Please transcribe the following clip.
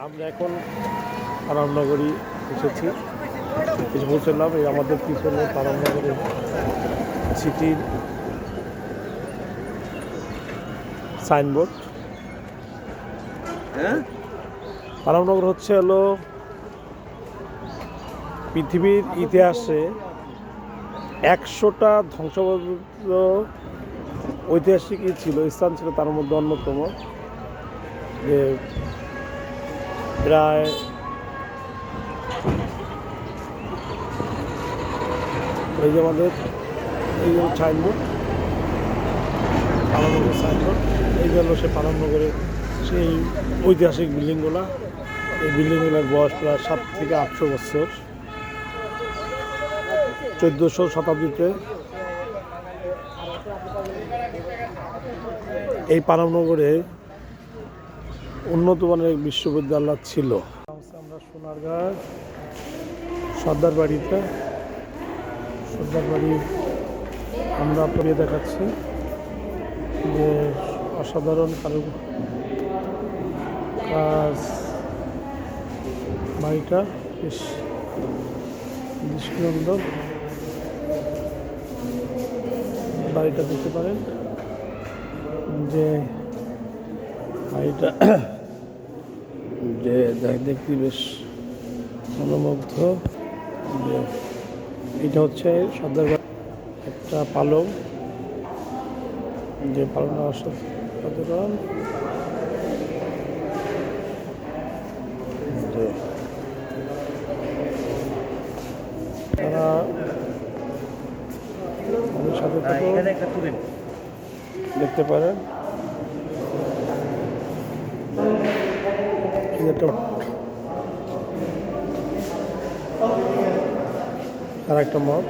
আমরা এখন আরামনগরী এসেছি। এসে পৌঁছলাম এই আমাদের পিছনে আরামনগরের সিটির সাইনবোর্ড। হ্যাঁ? আরামনগর হচ্ছে হলো পৃথিবীর ইতিহাসে একশোটা ধ্বংসপ্রাপ্ত ঐতিহাসিক ছিল স্থান ছিল তার মধ্যে অন্যতম। যে প্রায় এই যে আমাদের, এই সাইনবোর্ড পালনগরের সাইনবোর্ড এই গেল সে পালনগরের সেই ঐতিহাসিক বিল্ডিংগুলা। এই বিল্ডিংগুলোর বয়স প্রায় সাত থেকে আটশো বছর। চোদ্দোশো শতাব্দীতে এই পানামনগরে উন্নত মানের বিশ্ববিদ্যালয় ছিল। আমরা সোনারগাঁ সর্দার বাড়িতে সর্দার বাড়ি আমরা পড়িয়ে দেখাচ্ছি যে অসাধারণ কারু কাজ বাড়িটা বেশ দৃষ্টিনন্দন বাড়িটা দেখতে পারেন যে বাড়িটা যে দেখ- দেখতে বেশ মনোমুগ্ধ। যে এটা হচ্ছে সর্দার একটা পালং। যে অসাধারণ যে তারা দেখতে পারেন এই একটা আর একটা মঠ